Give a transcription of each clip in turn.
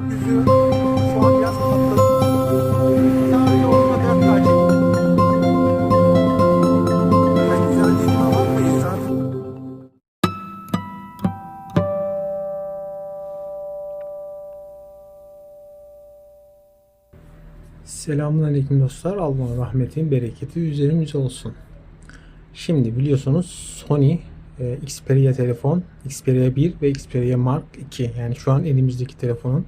Yüzü? Selamun Aleyküm dostlar. Allah'ın rahmeti, bereketi üzerimize olsun. Şimdi biliyorsunuz Sony e, Xperia telefon, Xperia 1 ve Xperia Mark 2 yani şu an elimizdeki telefonun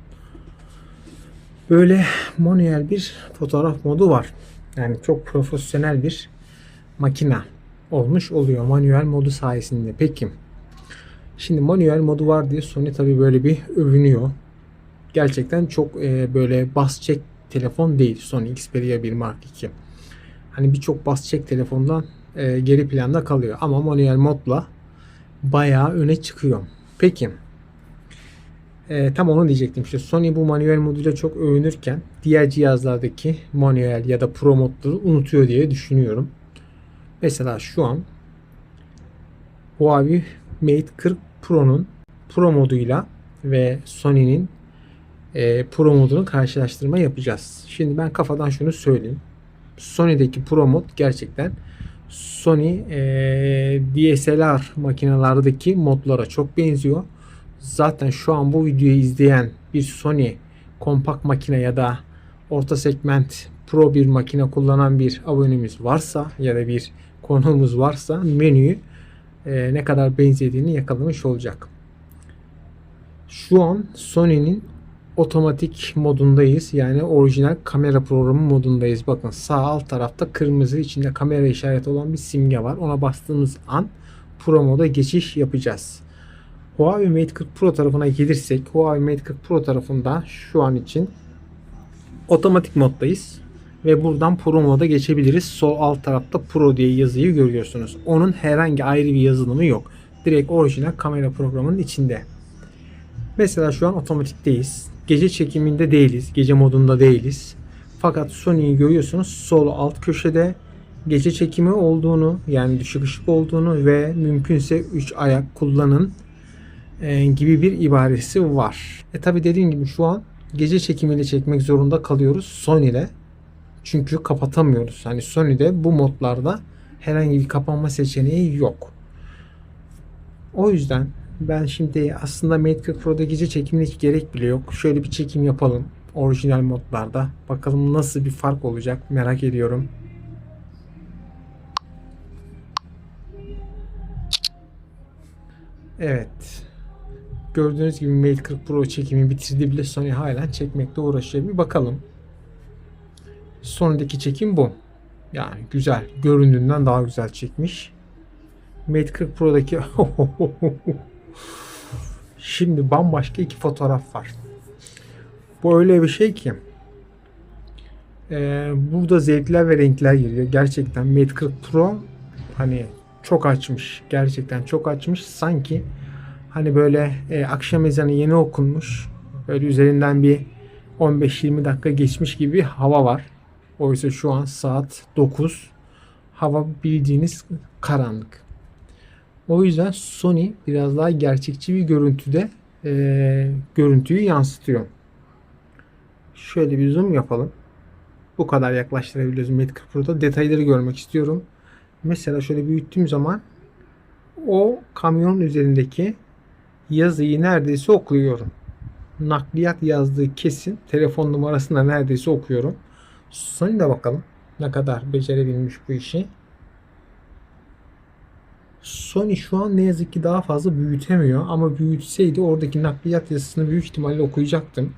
böyle manuel bir fotoğraf modu var. Yani çok profesyonel bir makina olmuş oluyor manuel modu sayesinde. Peki şimdi manuel modu var diye Sony tabi böyle bir övünüyor. Gerçekten çok e, böyle bas çek telefon değil Sony Xperia 1 Mark 2. Hani birçok bas çek telefondan e, geri planda kalıyor ama manuel modla bayağı öne çıkıyor. Peki e, tam onu diyecektim işte Sony bu manuel moduyla çok övünürken diğer cihazlardaki manuel ya da pro modları unutuyor diye düşünüyorum. Mesela şu an Huawei Mate 40 Pro'nun Pro moduyla ve Sony'nin e, Pro modunu karşılaştırma yapacağız. Şimdi ben kafadan şunu söyleyeyim. Sony'deki Pro mod gerçekten Sony e, DSLR makinalardaki modlara çok benziyor. Zaten şu an bu videoyu izleyen bir Sony kompakt makine ya da orta segment Pro bir makine kullanan bir abonemiz varsa ya da bir konuğumuz varsa menüyü e, ne kadar benzediğini yakalamış olacak. Şu an Sony'nin otomatik modundayız. Yani orijinal kamera programı modundayız. Bakın sağ alt tarafta kırmızı içinde kamera işareti olan bir simge var. Ona bastığımız an Pro moda geçiş yapacağız. Huawei Mate 40 Pro tarafına gelirsek Huawei Mate 40 Pro tarafında şu an için otomatik moddayız. Ve buradan Pro moda geçebiliriz. Sol alt tarafta Pro diye yazıyı görüyorsunuz. Onun herhangi ayrı bir yazılımı yok. Direkt orijinal kamera programının içinde. Mesela şu an otomatikteyiz. Gece çekiminde değiliz. Gece modunda değiliz. Fakat Sony'yi görüyorsunuz sol alt köşede gece çekimi olduğunu yani düşük ışık olduğunu ve mümkünse 3 ayak kullanın e, gibi bir ibaresi var. E tabi dediğim gibi şu an gece çekimiyle çekmek zorunda kalıyoruz Sony ile. Çünkü kapatamıyoruz. Hani Sony'de bu modlarda herhangi bir kapanma seçeneği yok. O yüzden ben şimdi aslında Mate 40 Pro'da gece çekimine hiç gerek bile yok. Şöyle bir çekim yapalım. Orijinal modlarda. Bakalım nasıl bir fark olacak merak ediyorum. Evet. Gördüğünüz gibi Mate 40 Pro çekimi bitirdi bile Sony halen çekmekte uğraşıyor. Bir bakalım. Sony'deki çekim bu. Yani güzel. Göründüğünden daha güzel çekmiş. Mate 40 Pro'daki Şimdi bambaşka iki fotoğraf var. Bu öyle bir şey ki e, burada zevkler ve renkler giriyor. Gerçekten Mate 40 Pro hani çok açmış. Gerçekten çok açmış. Sanki hani böyle e, akşam ezanı yeni okunmuş. Böyle üzerinden bir 15-20 dakika geçmiş gibi hava var. Oysa şu an saat 9. Hava bildiğiniz karanlık. O yüzden Sony biraz daha gerçekçi bir görüntüde e, görüntüyü yansıtıyor. Şöyle bir zoom yapalım. Bu kadar yaklaştırabiliyoruz Mate 40 Pro'da. Detayları görmek istiyorum. Mesela şöyle büyüttüğüm zaman o kamyonun üzerindeki yazıyı neredeyse okuyorum. Nakliyat yazdığı kesin. Telefon numarasını da neredeyse okuyorum. Sony'de bakalım ne kadar becerebilmiş bu işi. Sony şu an ne yazık ki daha fazla büyütemiyor ama büyütseydi oradaki nakliyat yazısını büyük ihtimalle okuyacaktım.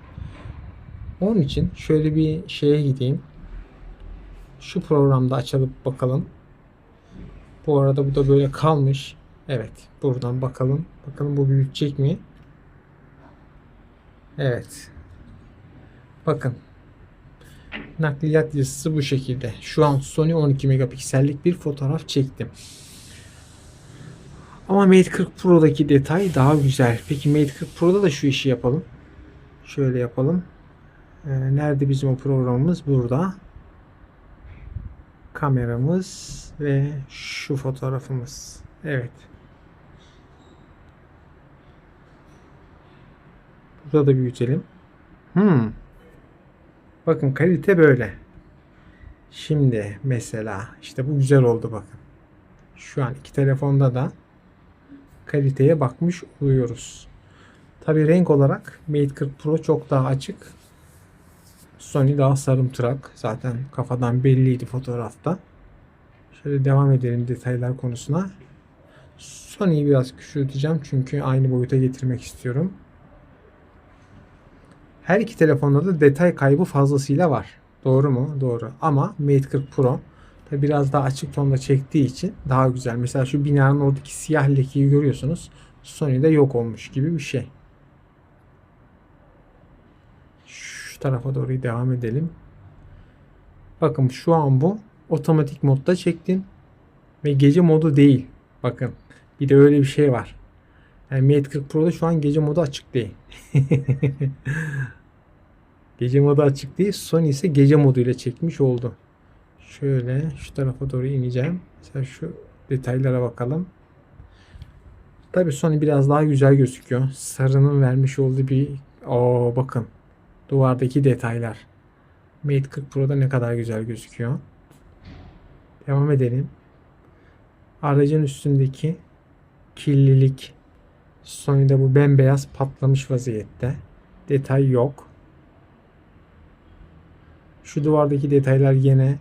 Onun için şöyle bir şeye gideyim. Şu programda açalım bakalım. Bu arada bu da böyle kalmış. Evet buradan bakalım. Bakalım bu büyütecek mi? Evet. Bakın. Nakliyat yazısı bu şekilde. Şu an Sony 12 megapiksellik bir fotoğraf çektim. Ama Mate 40 Pro'daki detay daha güzel. Peki Mate 40 Pro'da da şu işi yapalım. Şöyle yapalım. Ee, nerede bizim o programımız? Burada. Kameramız ve şu fotoğrafımız. Evet. Burada da büyütelim. Hmm. Bakın kalite böyle. Şimdi mesela işte bu güzel oldu bakın. Şu an iki telefonda da kaliteye bakmış oluyoruz. Tabi renk olarak Mate 40 Pro çok daha açık. Sony daha sarımtırak. Zaten kafadan belliydi fotoğrafta. Şöyle devam edelim detaylar konusuna. Sony'yi biraz küçülteceğim çünkü aynı boyuta getirmek istiyorum. Her iki telefonda da detay kaybı fazlasıyla var. Doğru mu? Doğru. Ama Mate 40 Pro biraz daha açık tonda çektiği için daha güzel. Mesela şu binanın oradaki siyah lekeyi görüyorsunuz. Sony'de yok olmuş gibi bir şey. Şu tarafa doğru devam edelim. Bakın şu an bu otomatik modda çektim. Ve gece modu değil. Bakın. Bir de öyle bir şey var. Yani Mate 40 Pro'da şu an gece modu açık değil. gece modu açık değil. Sony ise gece moduyla çekmiş oldu. Şöyle şu tarafa doğru ineceğim. Mesela şu detaylara bakalım. Tabii Sony biraz daha güzel gözüküyor. Sarının vermiş olduğu bir o bakın duvardaki detaylar. Mate 40 Pro'da ne kadar güzel gözüküyor. Devam edelim. Aracın üstündeki kirlilik Sony'de bu bembeyaz patlamış vaziyette. Detay yok. Şu duvardaki detaylar yine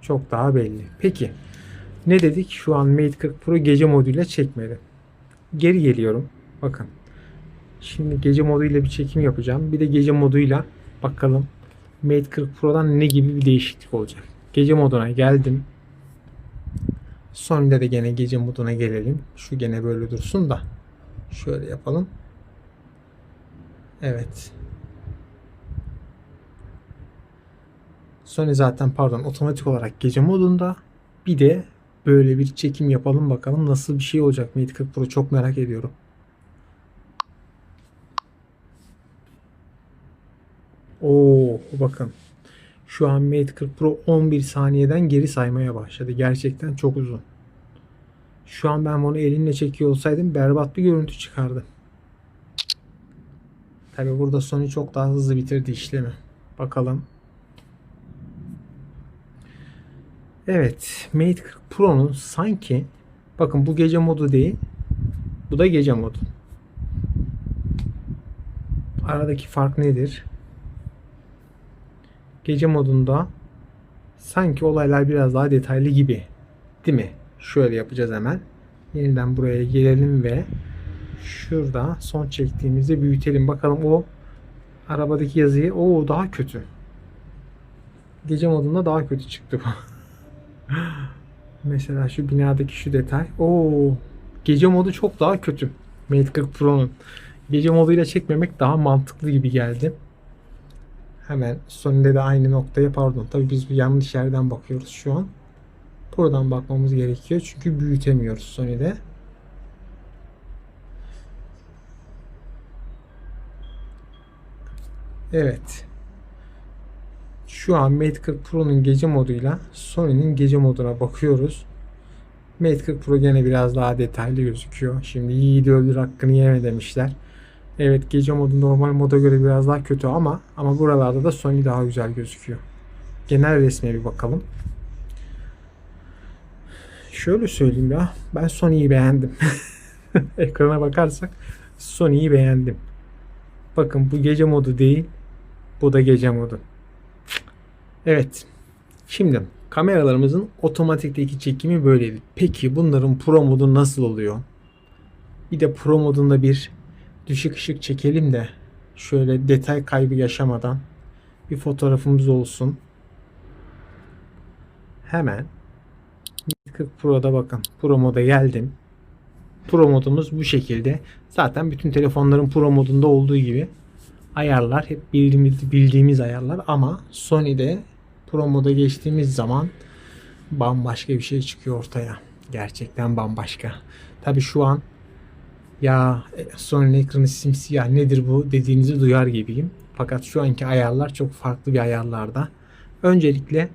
çok daha belli. Peki ne dedik? Şu an Mate 40 Pro gece moduyla çekmedi. Geri geliyorum. Bakın. Şimdi gece moduyla bir çekim yapacağım. Bir de gece moduyla bakalım Mate 40 Pro'dan ne gibi bir değişiklik olacak. Gece moduna geldim. Sony'de de gene gece moduna gelelim. Şu gene böyle dursun da. Şöyle yapalım. Evet. Sony zaten pardon otomatik olarak gece modunda. Bir de böyle bir çekim yapalım bakalım nasıl bir şey olacak Mate 40 Pro çok merak ediyorum. Oo bakın. Şu an Mate 40 Pro 11 saniyeden geri saymaya başladı. Gerçekten çok uzun. Şu an ben bunu elimle çekiyor olsaydım berbat bir görüntü çıkardı. Tabi burada Sony çok daha hızlı bitirdi işlemi. Bakalım. Evet. Mate 40 Pro'nun sanki bakın bu gece modu değil. Bu da gece modu. Aradaki fark nedir? Gece modunda sanki olaylar biraz daha detaylı gibi. Değil mi? Şöyle yapacağız hemen. Yeniden buraya gelelim ve şurada son çektiğimizde büyütelim. Bakalım o arabadaki yazıyı o daha kötü. Gece modunda daha kötü çıktı bu. Mesela şu binadaki şu detay. Oo, gece modu çok daha kötü. Mate 40 Pro'nun. Gece moduyla çekmemek daha mantıklı gibi geldi. Hemen Sony'de de aynı noktaya pardon. Tabii biz bir yanlış yerden bakıyoruz şu an. Buradan bakmamız gerekiyor. Çünkü büyütemiyoruz Sony'de. Evet. Şu an Mate 40 Pro'nun gece moduyla Sony'nin gece moduna bakıyoruz. Mate 40 Pro gene biraz daha detaylı gözüküyor. Şimdi yiğidi öldür hakkını yeme demişler. Evet gece modu normal moda göre biraz daha kötü ama ama buralarda da Sony daha güzel gözüküyor. Genel resme bir bakalım. Şöyle söyleyeyim ya. Ben Sony'yi beğendim. Ekrana bakarsak Sony'yi beğendim. Bakın bu gece modu değil. Bu da gece modu. Evet. Şimdi kameralarımızın otomatikteki çekimi böyleydi. Peki bunların pro modu nasıl oluyor? Bir de pro modunda bir düşük ışık çekelim de şöyle detay kaybı yaşamadan bir fotoğrafımız olsun. Hemen 40 Pro'da bakın. Pro moda geldim. Pro modumuz bu şekilde. Zaten bütün telefonların Pro modunda olduğu gibi ayarlar hep bildiğimiz, bildiğimiz ayarlar ama Sony'de Pro moda geçtiğimiz zaman bambaşka bir şey çıkıyor ortaya. Gerçekten bambaşka. Tabi şu an ya Sony'nin ekranı simsiyah nedir bu dediğinizi duyar gibiyim. Fakat şu anki ayarlar çok farklı bir ayarlarda. Öncelikle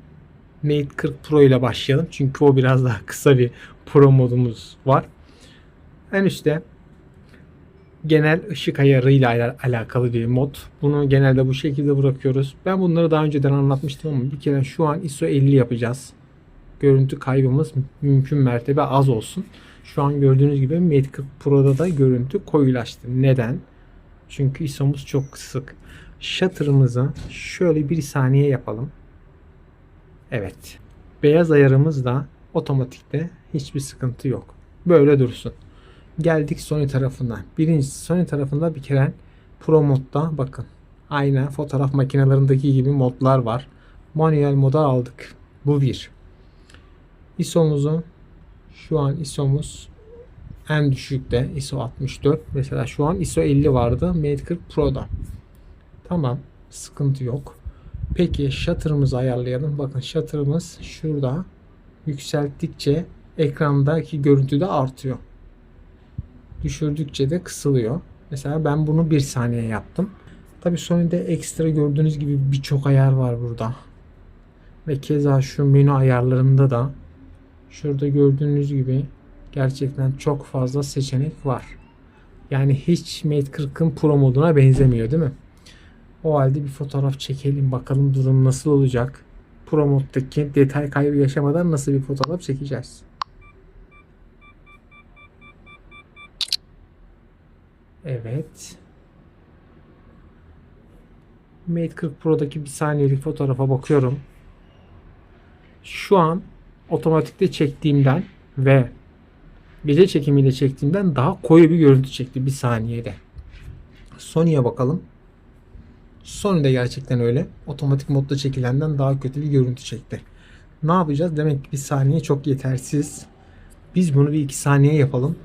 Mate 40 Pro ile başlayalım. Çünkü o biraz daha kısa bir Pro modumuz var. En üstte genel ışık ayarıyla ala- alakalı bir mod. Bunu genelde bu şekilde bırakıyoruz. Ben bunları daha önceden anlatmıştım ama bir kere şu an ISO 50 yapacağız. Görüntü kaybımız mümkün mertebe az olsun. Şu an gördüğünüz gibi Mate 40 Pro'da da görüntü koyulaştı. Neden? Çünkü ISO'muz çok kısık. Shutter'ımızı şöyle bir saniye yapalım. Evet. Beyaz ayarımız da otomatikte hiçbir sıkıntı yok. Böyle dursun. Geldik Sony tarafına. Birincisi Sony tarafında bir kere Pro modda bakın. Aynen fotoğraf makinelerindeki gibi modlar var. Manuel moda aldık. Bu bir. ISO'muzu şu an ISO'muz en düşükte ISO 64. Mesela şu an ISO 50 vardı Mate 40 Pro'da. Tamam. Sıkıntı yok. Peki shutter'ımızı ayarlayalım. Bakın shutter'ımız şurada yükselttikçe ekrandaki görüntü de artıyor. Düşürdükçe de kısılıyor. Mesela ben bunu bir saniye yaptım. Tabi Sony'de ekstra gördüğünüz gibi birçok ayar var burada. Ve keza şu menü ayarlarında da şurada gördüğünüz gibi gerçekten çok fazla seçenek var. Yani hiç Mate 40'ın Pro moduna benzemiyor değil mi? O halde bir fotoğraf çekelim bakalım durum nasıl olacak. Pro moddaki detay kaybı yaşamadan nasıl bir fotoğraf çekeceğiz. Evet. Mate 40 Pro'daki bir saniyelik fotoğrafa bakıyorum. Şu an otomatikte çektiğimden ve gece çekimiyle çektiğimden daha koyu bir görüntü çekti bir saniyede. Sony'ye bakalım. Sony de gerçekten öyle. Otomatik modda çekilenden daha kötü bir görüntü çekti. Ne yapacağız? Demek ki bir saniye çok yetersiz. Biz bunu bir iki saniye yapalım.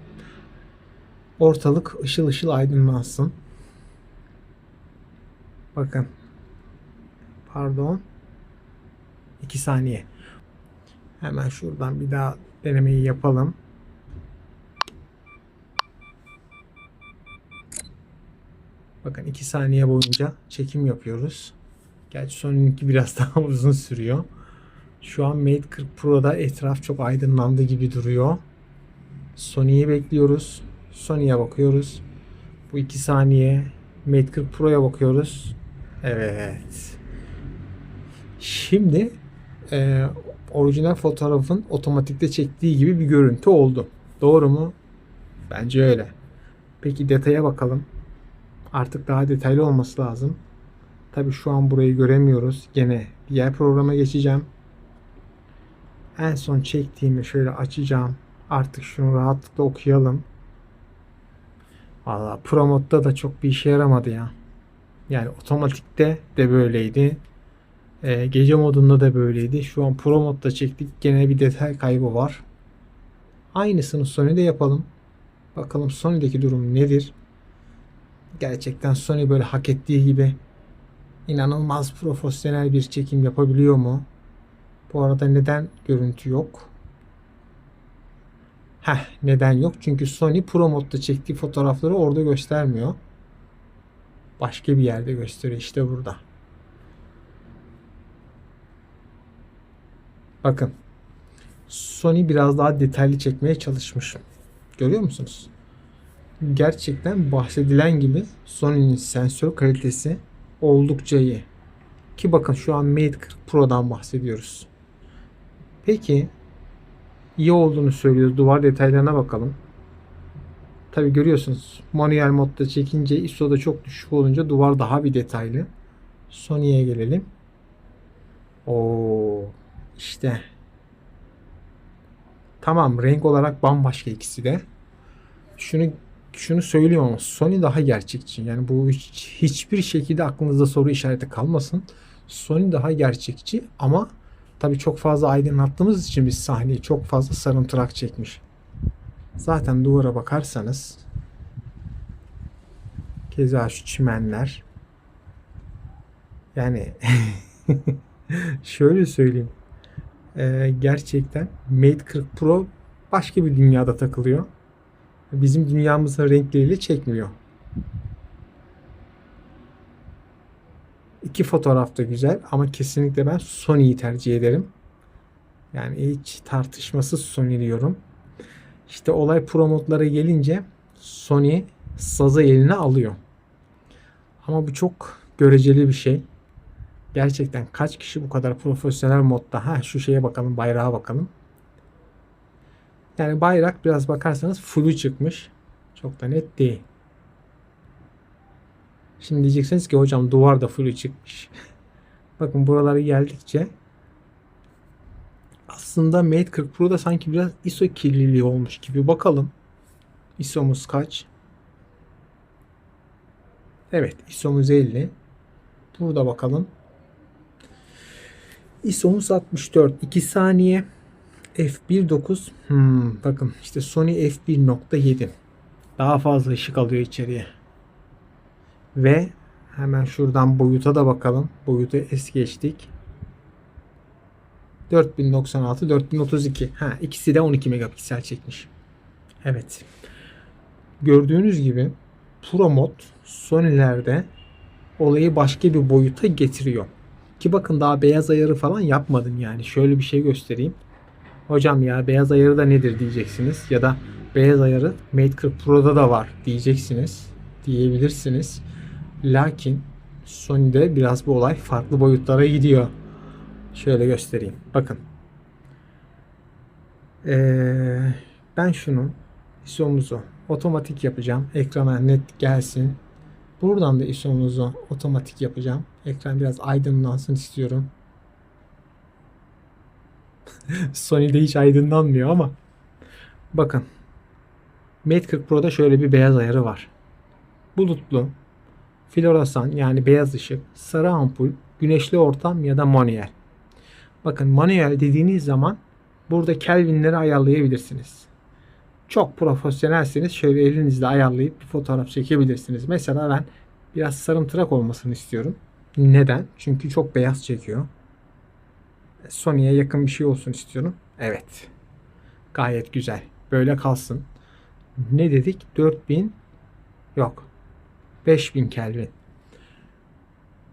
Ortalık ışıl ışıl aydınlansın. Bakın. Pardon. 2 saniye. Hemen şuradan bir daha denemeyi yapalım. Bakın 2 saniye boyunca çekim yapıyoruz. Gerçi Sony'ninki biraz daha uzun sürüyor. Şu an Mate 40 Pro'da etraf çok aydınlandı gibi duruyor. Sony'yi bekliyoruz. Sony'ye bakıyoruz. Bu 2 saniye. Mate 40 Pro'ya bakıyoruz. Evet. Şimdi e, orijinal fotoğrafın otomatikte çektiği gibi bir görüntü oldu. Doğru mu? Bence öyle. Peki detaya bakalım. Artık daha detaylı olması lazım. Tabi şu an burayı göremiyoruz. Gene diğer programa geçeceğim. En son çektiğimi şöyle açacağım. Artık şunu rahatlıkla okuyalım. Valla Pro modda da çok bir işe yaramadı ya. Yani otomatikte de böyleydi. Ee, gece modunda da böyleydi. Şu an Pro çektik. Gene bir detay kaybı var. Aynısını Sony'de yapalım. Bakalım Sony'deki durum nedir? Gerçekten Sony böyle hak ettiği gibi inanılmaz profesyonel bir çekim yapabiliyor mu? Bu arada neden görüntü yok? Heh, neden yok? Çünkü Sony Pro modda çektiği fotoğrafları orada göstermiyor. Başka bir yerde gösteriyor. İşte burada. Bakın. Sony biraz daha detaylı çekmeye çalışmış. Görüyor musunuz? Gerçekten bahsedilen gibi Sony'nin sensör kalitesi oldukça iyi. Ki bakın şu an Mate 40 Pro'dan bahsediyoruz. Peki iyi olduğunu söylüyoruz. Duvar detaylarına bakalım. Tabi görüyorsunuz manuel modda çekince ISO'da çok düşük olunca duvar daha bir detaylı. Sony'ye gelelim. O işte tamam renk olarak bambaşka ikisi de. Şunu şunu ama Sony daha gerçekçi. Yani bu hiç, hiçbir şekilde aklınızda soru işareti kalmasın. Sony daha gerçekçi ama tabii çok fazla aydınlattığımız için biz sahneyi çok fazla sarımtırak çekmiş. Zaten duvara bakarsanız keza şu çimenler yani şöyle söyleyeyim Ee, gerçekten Mate 40 Pro başka bir dünyada takılıyor. Bizim dünyamızın renkleriyle çekmiyor. İki fotoğraf da güzel ama kesinlikle ben Sony'yi tercih ederim. Yani hiç tartışmasız Sony diyorum. İşte olay pro modlara gelince Sony sazı eline alıyor. Ama bu çok göreceli bir şey. Gerçekten kaç kişi bu kadar profesyonel modda ha şu şeye bakalım bayrağa bakalım. Yani bayrak biraz bakarsanız fullü çıkmış. Çok da net değil. Şimdi diyeceksiniz ki hocam duvar da fullü çıkmış. Bakın buraları geldikçe aslında Mate 40 Pro'da sanki biraz ISO kirliliği olmuş gibi. Bakalım. ISO'muz kaç? Evet ISO'muz 50. Burada bakalım. ISO'muz 64. 2 saniye. F1.9. Hmm, bakın işte Sony F1.7. Daha fazla ışık alıyor içeriye. Ve hemen şuradan boyuta da bakalım. Boyutu es geçtik. 4096, 4032. Ha, ikisi de 12 megapiksel çekmiş. Evet. Gördüğünüz gibi Pro Mod Sony'lerde olayı başka bir boyuta getiriyor. Ki bakın daha beyaz ayarı falan yapmadım yani. Şöyle bir şey göstereyim. Hocam ya beyaz ayarı da nedir diyeceksiniz. Ya da beyaz ayarı Mate 40 Pro'da da var diyeceksiniz. Diyebilirsiniz. Lakin Sony'de biraz bu olay farklı boyutlara gidiyor. Şöyle göstereyim. Bakın. Ee, ben şunu ISO'muzu otomatik yapacağım. Ekrana net gelsin. Buradan da ISO'muzu otomatik yapacağım. Ekran biraz aydınlansın istiyorum. Sony'de hiç aydınlanmıyor ama bakın Mate 40 Pro'da şöyle bir beyaz ayarı var. Bulutlu, floresan yani beyaz ışık, sarı ampul, güneşli ortam ya da manuel. Bakın manuel dediğiniz zaman burada Kelvin'leri ayarlayabilirsiniz. Çok profesyonelseniz şöyle elinizle ayarlayıp bir fotoğraf çekebilirsiniz. Mesela ben biraz sarımtırak olmasını istiyorum. Neden? Çünkü çok beyaz çekiyor. Sony'ye yakın bir şey olsun istiyorum. Evet. Gayet güzel. Böyle kalsın. Ne dedik? 4000 yok. 5000 Kelvin.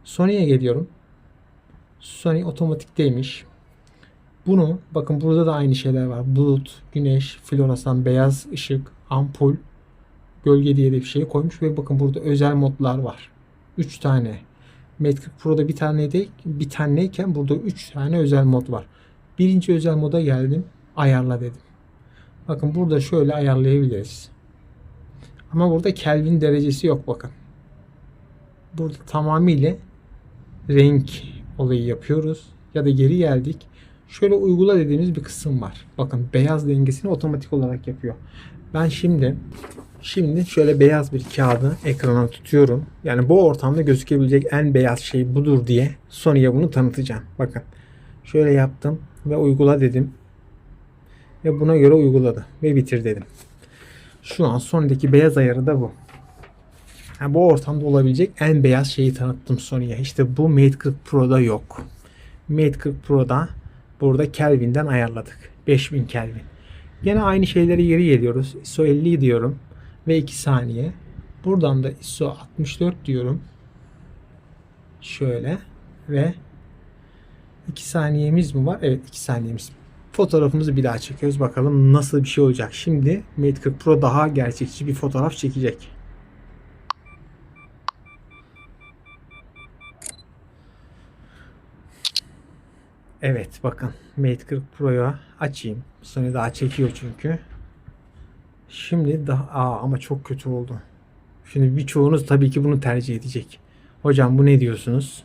Sony'ye geliyorum. Sony otomatikteymiş. Bunu bakın burada da aynı şeyler var. Bulut, güneş, floresan, beyaz ışık, ampul, gölge diye de bir şey koymuş ve bakın burada özel modlar var. 3 tane. Mate 40 Pro'da bir tane de bir taneyken burada 3 tane özel mod var. Birinci özel moda geldim. Ayarla dedim. Bakın burada şöyle ayarlayabiliriz. Ama burada Kelvin derecesi yok bakın. Burada tamamıyla renk olayı yapıyoruz. Ya da geri geldik. Şöyle uygula dediğimiz bir kısım var. Bakın beyaz dengesini otomatik olarak yapıyor. Ben şimdi şimdi şöyle beyaz bir kağıdı ekrana tutuyorum. Yani bu ortamda gözükebilecek en beyaz şey budur diye Sony'ye bunu tanıtacağım. Bakın. Şöyle yaptım ve uygula dedim. Ve buna göre uyguladı ve bitir dedim. Şu an Sony'deki beyaz ayarı da bu. Yani bu ortamda olabilecek en beyaz şeyi tanıttım Sony'ye. İşte bu Mate 40 Pro'da yok. Mate 40 Pro'da burada Kelvin'den ayarladık. 5000 Kelvin. Yine aynı şeyleri geri geliyoruz. ISO 50 diyorum ve 2 saniye. Buradan da ISO 64 diyorum. Şöyle ve 2 saniyemiz mi var? Evet 2 saniyemiz. Fotoğrafımızı bir daha çekiyoruz. Bakalım nasıl bir şey olacak. Şimdi Mate 40 Pro daha gerçekçi bir fotoğraf çekecek. Evet bakın Mate 40 Pro'ya açayım. Sony daha çekiyor çünkü. Şimdi daha aa, ama çok kötü oldu. Şimdi birçoğunuz tabii ki bunu tercih edecek. Hocam bu ne diyorsunuz?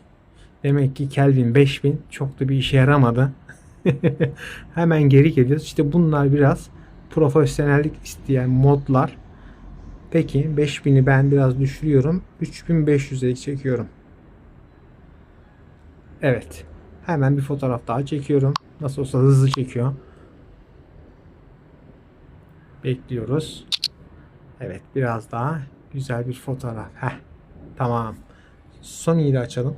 Demek ki Kelvin 5000 çok da bir işe yaramadı. Hemen geri geliyoruz. İşte bunlar biraz profesyonellik isteyen modlar. Peki 5000'i ben biraz düşürüyorum. 3500'e çekiyorum. Evet. Hemen bir fotoğraf daha çekiyorum. Nasıl olsa hızlı çekiyor. Bekliyoruz. Evet biraz daha güzel bir fotoğraf. Heh. Tamam. Sony'yi de açalım.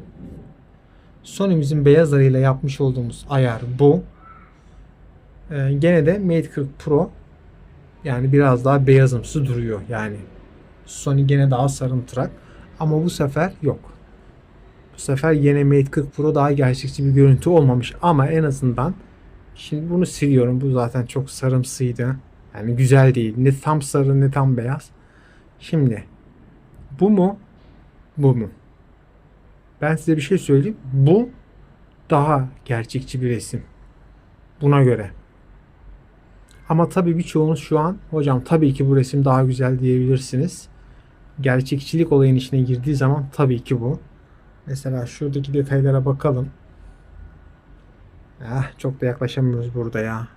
Sony'mizin beyaz arayla yapmış olduğumuz ayar bu. Ee, gene de Mate 40 Pro yani biraz daha beyazımsı duruyor yani. Sony gene daha sarımtırak ama bu sefer yok. Bu sefer yine Mate 40 Pro daha gerçekçi bir görüntü olmamış ama en azından şimdi bunu siliyorum. Bu zaten çok sarımsıydı. Yani güzel değil. Ne tam sarı ne tam beyaz. Şimdi Bu mu? Bu mu? Ben size bir şey söyleyeyim. Bu daha gerçekçi bir resim. Buna göre. Ama tabii birçoğunuz şu an hocam tabii ki bu resim daha güzel diyebilirsiniz. Gerçekçilik olayın içine girdiği zaman tabii ki bu. Mesela şuradaki detaylara bakalım. Ah, çok da yaklaşamıyoruz burada ya.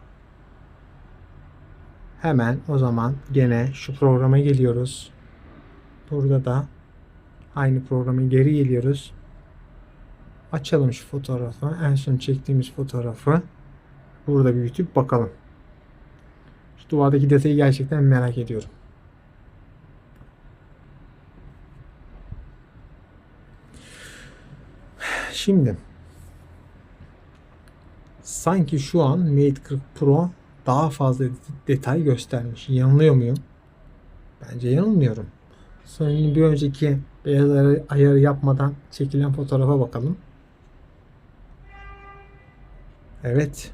Hemen o zaman gene şu programa geliyoruz. Burada da aynı programa geri geliyoruz. Açalım şu fotoğrafı. En son çektiğimiz fotoğrafı. Burada büyütüp bakalım. Şu duvardaki detayı gerçekten merak ediyorum. Şimdi sanki şu an Mate 40 Pro daha fazla detay göstermiş. Yanılıyor muyum? Bence yanılmıyorum. Sony'nin bir önceki beyaz ayarı, yapmadan çekilen fotoğrafa bakalım. Evet.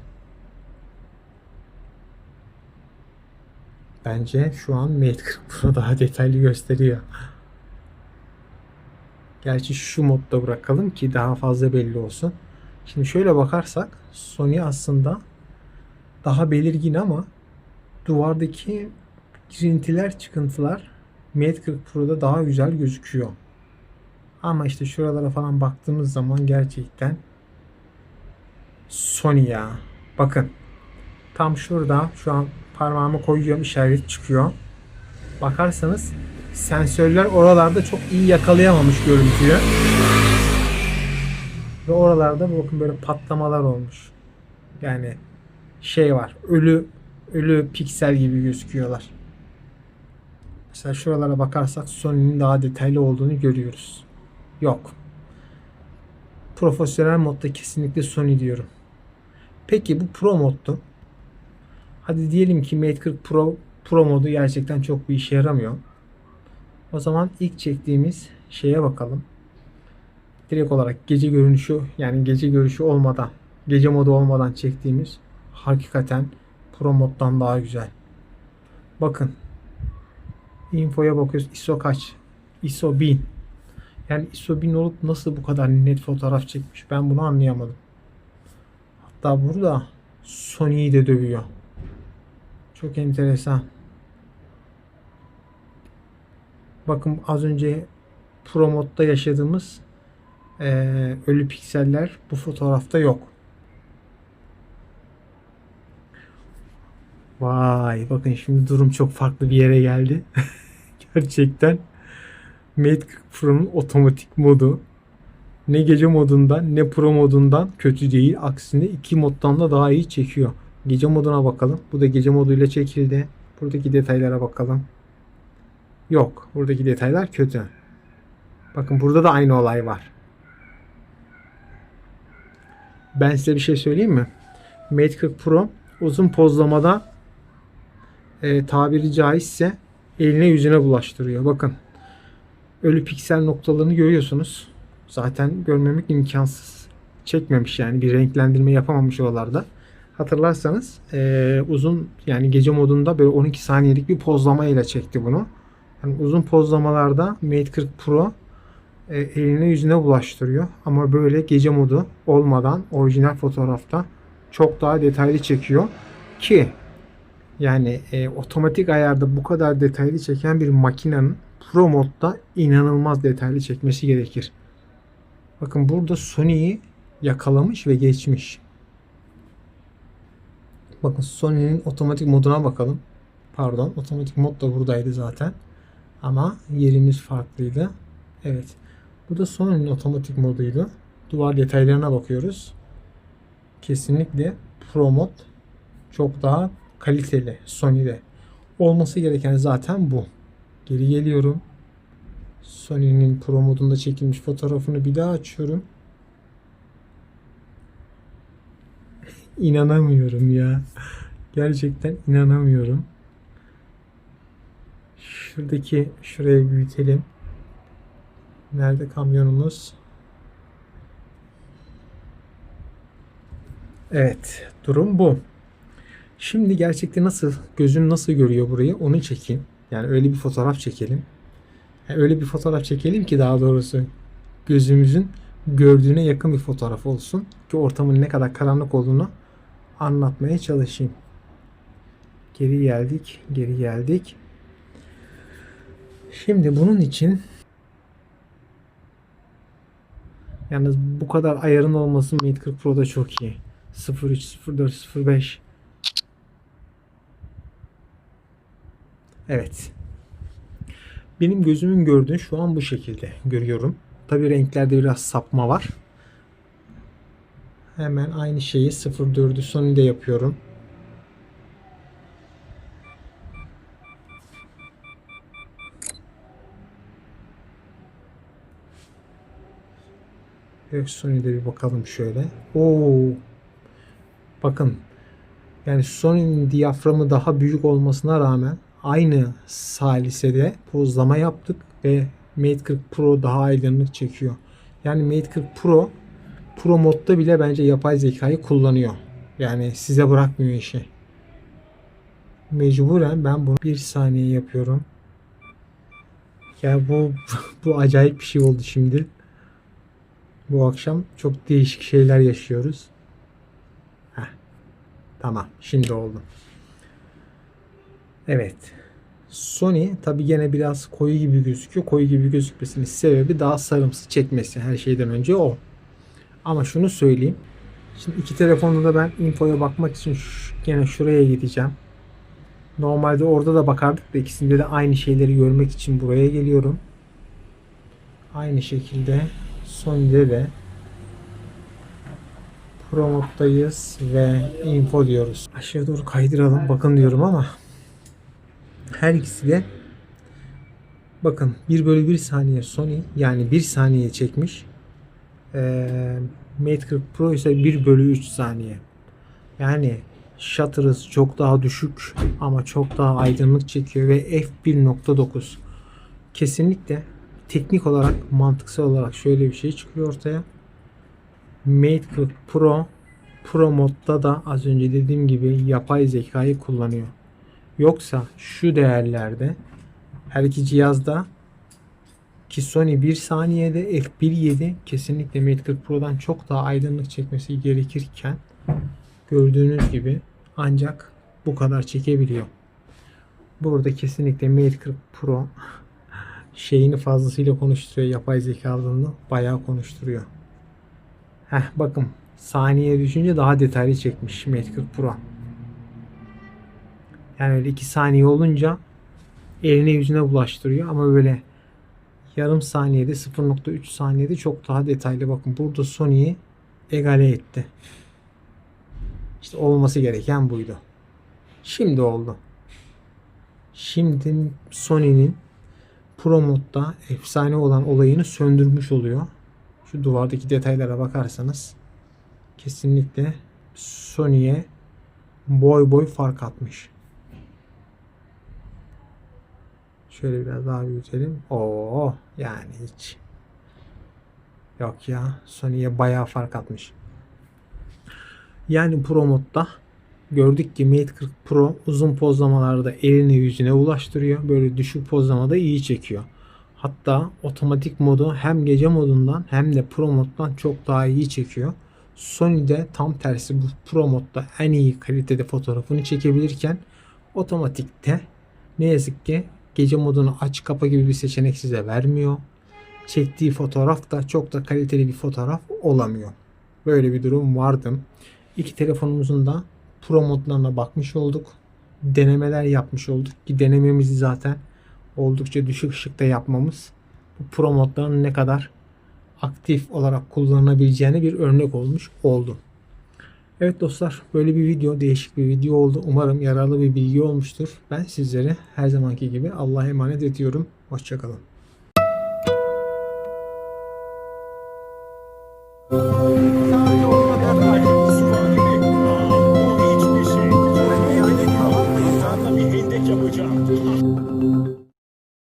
Bence şu an Mate 40 Pro daha detaylı gösteriyor. Gerçi şu modda bırakalım ki daha fazla belli olsun. Şimdi şöyle bakarsak Sony aslında daha belirgin ama duvardaki girintiler, çıkıntılar Mate 40 Pro'da daha güzel gözüküyor. Ama işte şuralara falan baktığımız zaman gerçekten Sony ya. Bakın. Tam şurada şu an parmağımı koyuyorum işaret çıkıyor. Bakarsanız sensörler oralarda çok iyi yakalayamamış görüntüyü. Ve oralarda bakın böyle patlamalar olmuş. Yani şey var. Ölü ölü piksel gibi gözüküyorlar. Mesela şuralara bakarsak Sony'nin daha detaylı olduğunu görüyoruz. Yok. Profesyonel modda kesinlikle Sony diyorum. Peki bu Pro moddu. Hadi diyelim ki Mate 40 Pro Pro modu gerçekten çok bir işe yaramıyor. O zaman ilk çektiğimiz şeye bakalım. Direkt olarak gece görünüşü yani gece görüşü olmadan gece modu olmadan çektiğimiz hakikaten Pro moddan daha güzel. Bakın. Infoya bakıyoruz. ISO kaç? ISO 1000. Yani ISO 1000 olup nasıl bu kadar net fotoğraf çekmiş? Ben bunu anlayamadım. Hatta burada Sony'yi de dövüyor. Çok enteresan. Bakın az önce Pro modda yaşadığımız eee, ölü pikseller bu fotoğrafta yok. Vay bakın şimdi durum çok farklı bir yere geldi. Gerçekten Mate 40 Pro'nun otomatik modu ne gece modundan ne pro modundan kötü değil. Aksine iki moddan da daha iyi çekiyor. Gece moduna bakalım. Bu da gece moduyla çekildi. Buradaki detaylara bakalım. Yok. Buradaki detaylar kötü. Bakın burada da aynı olay var. Ben size bir şey söyleyeyim mi? Mate 40 Pro uzun pozlamada e, tabiri caizse eline yüzüne bulaştırıyor. Bakın. Ölü piksel noktalarını görüyorsunuz. Zaten görmemek imkansız. Çekmemiş yani bir renklendirme yapamamış oralarda. Hatırlarsanız e, uzun yani gece modunda böyle 12 saniyelik bir pozlama ile çekti bunu. Yani uzun pozlamalarda Mate 40 Pro e, eline yüzüne bulaştırıyor. Ama böyle gece modu olmadan orijinal fotoğrafta çok daha detaylı çekiyor. Ki yani e, otomatik ayarda bu kadar detaylı çeken bir makinenin Pro modda inanılmaz detaylı çekmesi gerekir. Bakın burada Sony'yi yakalamış ve geçmiş. Bakın Sony'nin otomatik moduna bakalım. Pardon, otomatik mod da buradaydı zaten. Ama yerimiz farklıydı. Evet. Bu da Sony'nin otomatik moduydu. Duvar detaylarına bakıyoruz. Kesinlikle Pro mod çok daha kaliteli Sony'de. Olması gereken zaten bu. Geri geliyorum. Sony'nin Pro modunda çekilmiş fotoğrafını bir daha açıyorum. İnanamıyorum ya. Gerçekten inanamıyorum. Şuradaki şuraya büyütelim. Nerede kamyonumuz? Evet, durum bu. Şimdi gerçekten nasıl, gözün nasıl görüyor burayı onu çekeyim. Yani öyle bir fotoğraf çekelim. Yani öyle bir fotoğraf çekelim ki daha doğrusu gözümüzün gördüğüne yakın bir fotoğraf olsun ki ortamın ne kadar karanlık olduğunu anlatmaya çalışayım. Geri geldik, geri geldik. Şimdi bunun için yalnız bu kadar ayarın olması Mate 40 Pro'da çok iyi. 03, 04, 05 Evet. Benim gözümün gördüğü şu an bu şekilde görüyorum. Tabi renklerde biraz sapma var. Hemen aynı şeyi 04'ü Sony'de yapıyorum. Sony'de bir bakalım şöyle. Oo. Bakın. Yani Sony'nin diyaframı daha büyük olmasına rağmen aynı salisede pozlama yaptık ve Mate 40 Pro daha aydınlık çekiyor. Yani Mate 40 Pro Pro modda bile bence yapay zekayı kullanıyor. Yani size bırakmıyor işi. Mecburen ben bunu bir saniye yapıyorum. Ya bu bu acayip bir şey oldu şimdi. Bu akşam çok değişik şeyler yaşıyoruz. Heh. Tamam. Şimdi oldu. Evet. Sony tabi gene biraz koyu gibi gözüküyor. Koyu gibi gözükmesinin sebebi daha sarımsı çekmesi her şeyden önce o. Ama şunu söyleyeyim. Şimdi iki telefonda da ben infoya bakmak için gene şuraya gideceğim. Normalde orada da bakardık da ikisinde de aynı şeyleri görmek için buraya geliyorum. Aynı şekilde Sony'de de Pro moddayız ve info diyoruz. Aşağı doğru kaydıralım bakın diyorum ama her ikisi de bakın 1 bölü 1 saniye Sony yani 1 saniye çekmiş. Ee, Mate 40 Pro ise 1 bölü 3 saniye. Yani shutter'ı çok daha düşük ama çok daha aydınlık çekiyor ve f1.9 kesinlikle teknik olarak mantıksal olarak şöyle bir şey çıkıyor ortaya. Mate 40 Pro Pro modda da az önce dediğim gibi yapay zekayı kullanıyor. Yoksa şu değerlerde her iki cihazda ki Sony 1 saniyede f1.7 kesinlikle Mate 40 Pro'dan çok daha aydınlık çekmesi gerekirken gördüğünüz gibi ancak bu kadar çekebiliyor. Burada kesinlikle Mate 40 Pro şeyini fazlasıyla konuşturuyor. Yapay zekalığını bayağı konuşturuyor. Heh bakın saniye düşünce daha detaylı çekmiş Mate 40 Pro. Yani öyle 2 saniye olunca eline yüzüne bulaştırıyor ama böyle yarım saniyede 0.3 saniyede çok daha detaylı. Bakın burada Sony'yi egale etti. İşte olması gereken buydu. Şimdi oldu. Şimdi Sony'nin Pro modda efsane olan olayını söndürmüş oluyor. Şu duvardaki detaylara bakarsanız kesinlikle Sony'ye boy boy fark atmış. Şöyle biraz daha büyütelim. Oo yani hiç. Yok ya Sony'ye bayağı fark atmış. Yani Pro modda gördük ki Mate 40 Pro uzun pozlamalarda eline yüzüne ulaştırıyor. Böyle düşük pozlamada iyi çekiyor. Hatta otomatik modu hem gece modundan hem de Pro moddan çok daha iyi çekiyor. Sony'de tam tersi bu Pro modda en iyi kalitede fotoğrafını çekebilirken otomatikte ne yazık ki gece modunu aç kapa gibi bir seçenek size vermiyor. Çektiği fotoğraf da çok da kaliteli bir fotoğraf olamıyor. Böyle bir durum vardı. İki telefonumuzun da Pro modlarına bakmış olduk. Denemeler yapmış olduk ki denememizi zaten oldukça düşük ışıkta yapmamız bu Pro modların ne kadar aktif olarak kullanılabileceğine bir örnek olmuş oldu. Evet dostlar böyle bir video değişik bir video oldu. Umarım yararlı bir bilgi olmuştur. Ben sizlere her zamanki gibi Allah'a emanet ediyorum. Hoşçakalın.